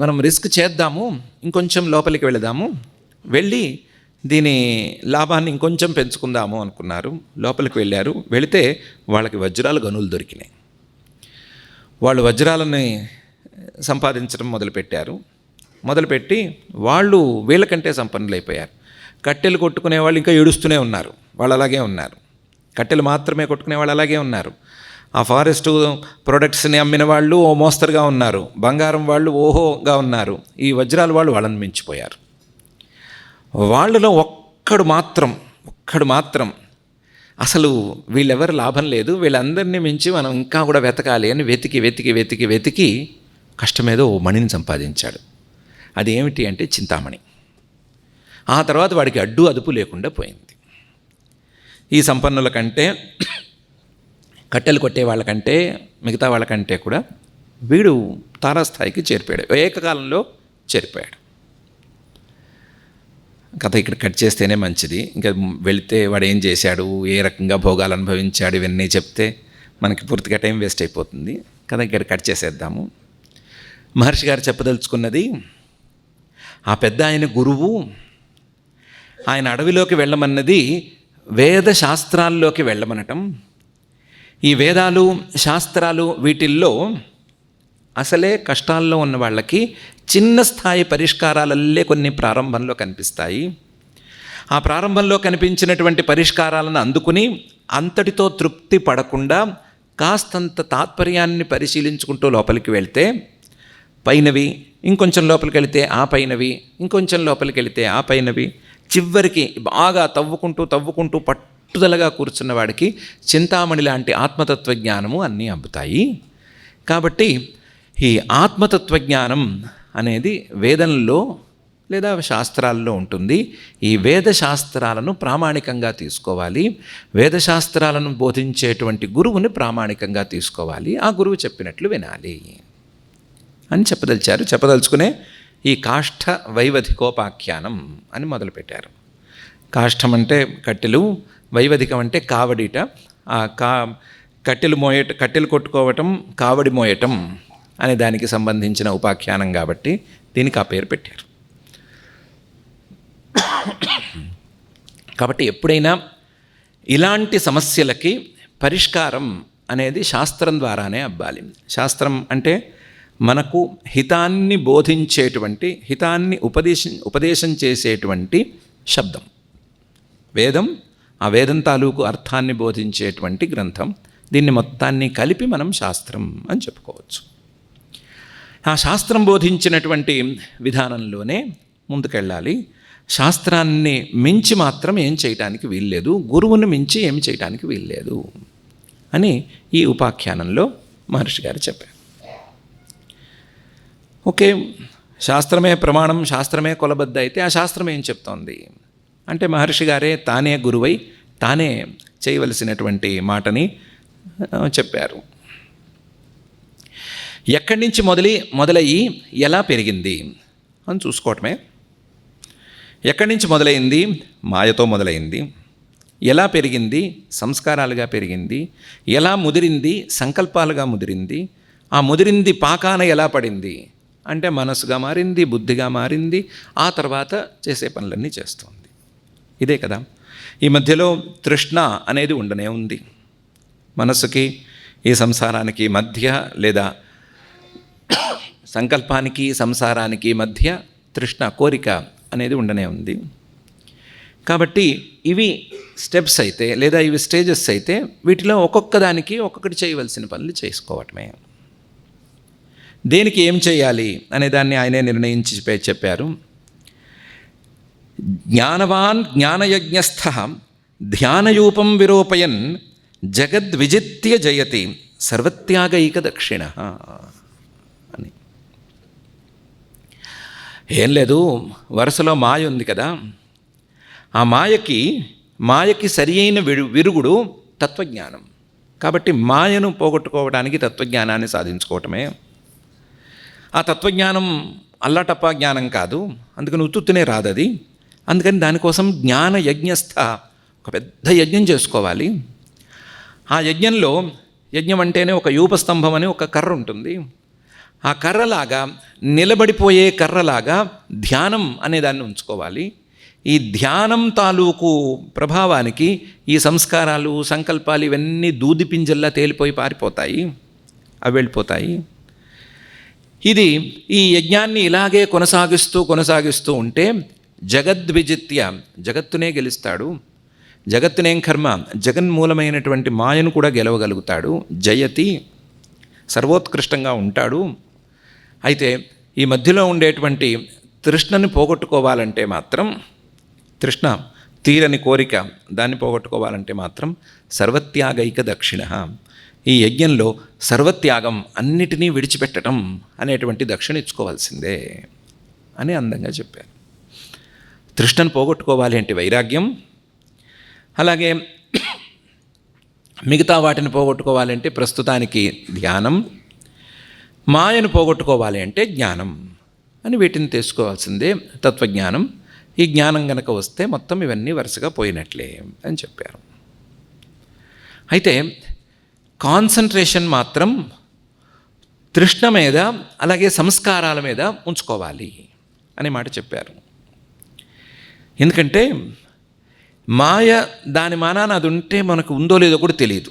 మనం రిస్క్ చేద్దాము ఇంకొంచెం లోపలికి వెళదాము వెళ్ళి దీని లాభాన్ని ఇంకొంచెం పెంచుకుందాము అనుకున్నారు. లోపలికి వెళ్ళారు. వెళితే వాళ్ళకి వజ్రాలు గనులు దొరికినాయి. వాళ్ళు వజ్రాలని సంపాదించడం మొదలుపెట్టారు. మొదలుపెట్టి వాళ్ళు వీళ్ళకంటే సంపన్నులైపోయారు. కట్టెలు కొట్టుకునే వాళ్ళు ఇంకా ఏడుస్తూనే ఉన్నారు. వాళ్ళు అలాగే ఉన్నారు. కట్టెలు మాత్రమే కొట్టుకునే వాళ్ళు అలాగే ఉన్నారు. ఆ ఫారెస్ట్ ప్రొడక్ట్స్ని అమ్మిన వాళ్ళు ఓ మోస్తరుగా ఉన్నారు. బంగారం వాళ్ళు ఓహోగా ఉన్నారు. ఈ వజ్రాల వాళ్ళు వాళ్ళని మించిపోయారు. వాళ్ళలో ఒక్కడు మాత్రం ఒక్కడు మాత్రం అసలు వీళ్ళెవరు లాభం లేదు. వీళ్ళందరినీ మించి మనం ఇంకా కూడా వెతకాలి అని వెతికి వెతికి వెతికి వెతికి కష్టమేదో ఓ మణిని సంపాదించాడు. అది ఏమిటి అంటే చింతామణి. ఆ తర్వాత వాడికి అడ్డు అదుపు లేకుండా పోయింది. ఈ సంపన్నుల కంటే కట్టెలు కొట్టే వాళ్ళకంటే మిగతా వాళ్ళకంటే కూడా వీడు తారాస్థాయికి చేరిపోయాడు. ఏకకాలంలో చేరిపోయాడు. కథ ఇక్కడ కట్ చేస్తేనే మంచిది. ఇంకా వెళితే వాడు ఏం చేశాడు ఏ రకంగా భోగాలు అనుభవించాడు ఇవన్నీ చెప్తే మనకి పూర్తిగా టైం వేస్ట్ అయిపోతుంది. కథ ఇక్కడ కట్ చేసేద్దాము. మహర్షి గారు చెప్పదలుచుకున్నది ఆ పెద్ద ఆయన గురువు ఆయన అడవిలోకి వెళ్ళమన్నది వేద శాస్త్రాల్లోకి వెళ్ళమనటం ఈ వేదాలు శాస్త్రాలు వీటిల్లో అసలే కష్టాల్లో ఉన్న వాళ్ళకి చిన్న స్థాయి పరిష్కారాలల్లే కొన్ని ప్రారంభంలో కనిపిస్తాయి. ఆ ప్రారంభంలో కనిపించినటువంటి పరిష్కారాలను అందుకుని అంతటితో తృప్తి పడకుండా కాస్తంత తాత్పర్యాన్ని పరిశీలించుకుంటూ లోపలికి వెళ్తే పైనవి ఇంకొంచెం లోపలికి వెళితే ఆ పైనవి ఇంకొంచెం లోపలికి వెళితే ఆ పైనవి చివరికి బాగా తవ్వుకుంటూ తవ్వుకుంటూ పట్టుదలగా కూర్చున్న వాడికి చింతామణి లాంటి ఆత్మతత్వ జ్ఞానము అన్నీ అబ్బుతాయి. కాబట్టి ఈ ఆత్మతత్వ జ్ఞానం అనేది వేదంలో లేదా శాస్త్రాల్లో ఉంటుంది. ఈ వేదశాస్త్రాలను ప్రామాణికంగా తీసుకోవాలి. వేదశాస్త్రాలను బోధించేటువంటి గురువుని ప్రామాణికంగా తీసుకోవాలి. ఆ గురువు చెప్పినట్లు వినాలి అని చెప్పదలిచారు. చెప్పదలుచుకునే ఈ కాష్ఠ వైవధికోపాఖ్యానం అని మొదలుపెట్టారు. కాష్టం అంటే కట్టెలు వైవధికం అంటే కావడిట. ఆ కా కట్టెలు మోయట కట్టెలు కొట్టుకోవటం కావడి మోయటం అనే దానికి సంబంధించిన ఉపాఖ్యానం కాబట్టి దీనికి ఆ పేరు పెట్టారు. కాబట్టి ఎప్పుడైనా ఇలాంటి సమస్యలకి పరిష్కారం అనేది శాస్త్రం ద్వారానే అవ్వాలి శాస్త్రం అంటే మనకు హితాన్ని బోధించేటువంటి హితాన్ని ఉపదేశం ఉపదేశం చేసేటువంటి శబ్దం. వేదం ఆ వేదం తాలూకు అర్థాన్ని బోధించేటువంటి గ్రంథం. దీన్ని మొత్తాన్ని కలిపి మనం శాస్త్రం అని చెప్పుకోవచ్చు. ఆ శాస్త్రం బోధించినటువంటి విధానంలోనే ముందుకెళ్ళాలి. శాస్త్రాన్ని మించి మాత్రం ఏం చేయటానికి వీల్లేదు. గురువును మించి ఏం చేయటానికి వీల్లేదు అని ఈ ఉపాఖ్యానంలో మహర్షి గారు చెప్పారు. ఓకే శాస్త్రమే ప్రమాణం శాస్త్రమే కొలబద్ద అయితే ఆ శాస్త్రం ఏం చెప్తోంది? అంటే మహర్షి గారే తానే గురువై తానే చేయవలసినటువంటి మాటని చెప్పారు. ఎక్కడి నుంచి మొదలి మొదలయ్యి ఎలా పెరిగింది అని చూసుకోవటమే. ఎక్కడి నుంచి మొదలైంది మాయతో మొదలైంది ఎలా పెరిగింది? సంస్కారాలుగా పెరిగింది. ఎలా ముదిరింది? సంకల్పాలుగా ముదిరింది. ఆ ముదిరింది పాకాన ఎలా పడింది? అంటే మనసుగా మారింది బుద్ధిగా మారింది ఆ తర్వాత చేసే పనులన్నీ చేస్తుంది. ఇదే కదా. ఈ మధ్యలో తృష్ణ అనేది ఉండనే ఉంది. మనసుకి ఈ సంసారానికి మధ్య లేదా సంకల్పానికి సంసారానికి మధ్య తృష్ణ కోరిక అనేది ఉండనే ఉంది. కాబట్టి ఇవి స్టెప్స్ అయితే లేదా ఇవి స్టేజెస్ అయితే వీటిలో ఒక్కొక్క దానికి ఒక్కొక్కటి చేయవలసిన పనులు చేసుకోవటమే. దేనికి ఏం చేయాలి అనే దాన్ని ఆయనే నిర్ణయించి చెప్పారు. జ్ఞానవాన్ జ్ఞానయజ్ఞస్థ ధ్యానయూపం విరూపయన్ జగద్విజిత్య జయతి సర్వత్యాగైక దక్షిణ అని. ఏం లేదు వరుసలో మాయ ఉంది కదా. ఆ మాయకి మాయకి సరి అయిన విరుగుడు తత్వజ్ఞానం. కాబట్టి మాయను పోగొట్టుకోవడానికి తత్వజ్ఞానాన్ని సాధించుకోవటమే. ఆ తత్వజ్ఞానం అల్లాటప్ప జ్ఞానం కాదు అందుకని ఉత్తునే రాదది. అందుకని దానికోసం జ్ఞాన యజ్ఞస్థ ఒక పెద్ద యజ్ఞం చేసుకోవాలి. ఆ యజ్ఞంలో యజ్ఞం అంటేనే ఒక యూపస్తంభం అని ఒక కర్ర ఉంటుంది. ఆ కర్రలాగా నిలబడిపోయే కర్రలాగా ధ్యానం అనే దాన్ని ఉంచుకోవాలి. ఈ ధ్యానం తాలూకు ప్రభావానికి ఈ సంస్కారాలు సంకల్పాలు ఇవన్నీ దూది పింజల్లా తేలిపోయి పారిపోతాయి. అవి వెళ్ళిపోతాయి. ఇది ఈ యజ్ఞాన్ని ఇలాగే కొనసాగిస్తూ కొనసాగిస్తూ ఉంటే జగద్విజిత్య జగత్తునే గెలుస్తాడు. జగత్తునేం కర్మ? జగన్మూలమైనటువంటి మాయను కూడా గెలవగలుగుతాడు. జయతి సర్వోత్కృష్టంగా ఉంటాడు. అయితే ఈ మధ్యలో ఉండేటువంటి తృష్ణని పోగొట్టుకోవాలంటే మాత్రం తృష్ణ తీరని కోరిక దాన్ని పోగొట్టుకోవాలంటే మాత్రం సర్వత్యాగైక దక్షిణ. ఈ యజ్ఞంలో సర్వత్యాగం అన్నిటినీ విడిచిపెట్టడం అనేటువంటి దక్షిణ ఇచ్చుకోవాల్సిందే అని అందంగా చెప్పారు. తృష్ణను పోగొట్టుకోవాలి అంటే వైరాగ్యం. అలాగే మిగతా వాటిని పోగొట్టుకోవాలంటే ప్రస్తుతానికి ధ్యానం. మాయను పోగొట్టుకోవాలి అంటే జ్ఞానం అని వీటిని తెలుసుకోవాల్సిందే తత్వజ్ఞానం. ఈ జ్ఞానం గనక వస్తే మొత్తం ఇవన్నీ వరుసగా పోయినట్లే అని చెప్పారు. అయితే కాన్సన్ట్రేషన్ మాత్రం తృష్ణ మీద అలాగే సంస్కారాల మీద ఉంచుకోవాలి అనే మాట చెప్పారు. ఎందుకంటే మాయ దాని మానాన అది ఉంటే మనకు ఉందో లేదో కూడా తెలియదు.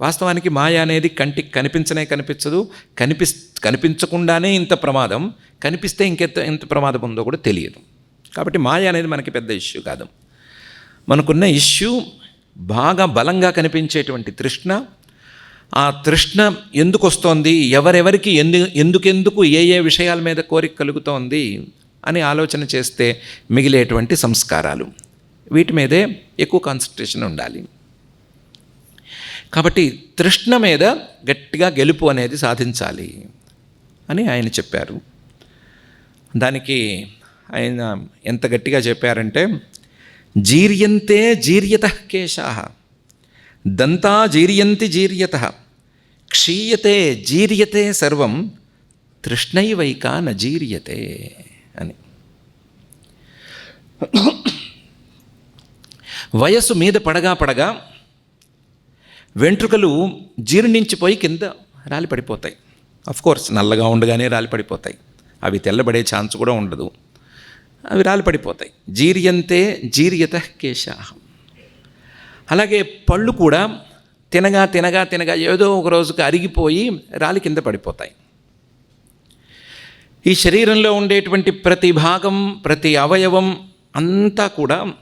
వాస్తవానికి మాయ అనేది కంటికి కనిపించనే కనిపించదు కనిపిస్ కనిపించకుండానే ఇంత ప్రమాదం కనిపిస్తే ఇంకెంత ఎంత ప్రమాదం ఉందో కూడా తెలియదు. కాబట్టి మాయ అనేది మనకి పెద్ద ఇష్యూ కాదు. మనకున్న ఇష్యూ బాగా బలంగా కనిపించేటువంటి తృష్ణ. ఆ తృష్ణ ఎందుకు వస్తోంది ఎవరెవరికి ఎందు ఎందుకెందుకు ఏ ఏ విషయాల మీద కోరిక కలుగుతోంది అని ఆలోచన చేస్తే మిగిలేటువంటి సంస్కారాలు. వీటి మీదే ఎక్కువ కాన్సన్ట్రేషన్ ఉండాలి. కాబట్టి తృష్ణ మీద గట్టిగా గెలుపు అనేది సాధించాలి అని ఆయన చెప్పారు. దానికి ఆయన ఎంత గట్టిగా చెప్పారంటే జీర్యంతే జీర్యత కేశా దంతా జీర్యంతి జీర్యత క్షీయతే జీర్యతే సర్వం తృష్ణైవైక నజీర్యతే జీర్యతే. వయస్సు మీద పడగా పడగా వెంట్రుకలు జీర్ణించిపోయి కింద రాలి పడిపోతాయి కోర్స్ నల్లగా ఉండగానే రాలి పడిపోతాయి అవి తెల్లబడే ఛాన్స్ కూడా ఉండదు. అవి రాలి పడిపోతాయి జీర్యంతే జీర్యత కేశాహం. అలాగే పళ్ళు కూడా తినగా తినగా తినగా ఏదో ఒక రోజుకి అరిగిపోయి రాలి కింద పడిపోతాయి. ఈ శరీరంలో ఉండేటువంటి ప్రతి భాగం ప్రతి అవయవం అంతా కూడా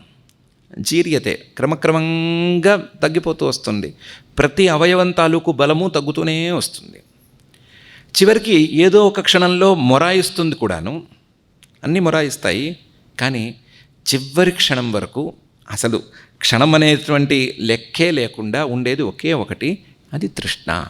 జీర్యతే క్రమక్రమంగా తగ్గిపోతూ వస్తుంది. ప్రతి అవయవం తాలూకు బలము తగ్గుతూనే వస్తుంది. చివరికి ఏదో ఒక క్షణంలో మొరాయిస్తుంది కూడాను. అన్నీ మొరాయిస్తాయి. కానీ చివరి క్షణం వరకు అసలు క్షణం అనేటువంటి లెక్కే లేకుండా ఉండేది ఒకే ఒకటి అది తృష్ణ.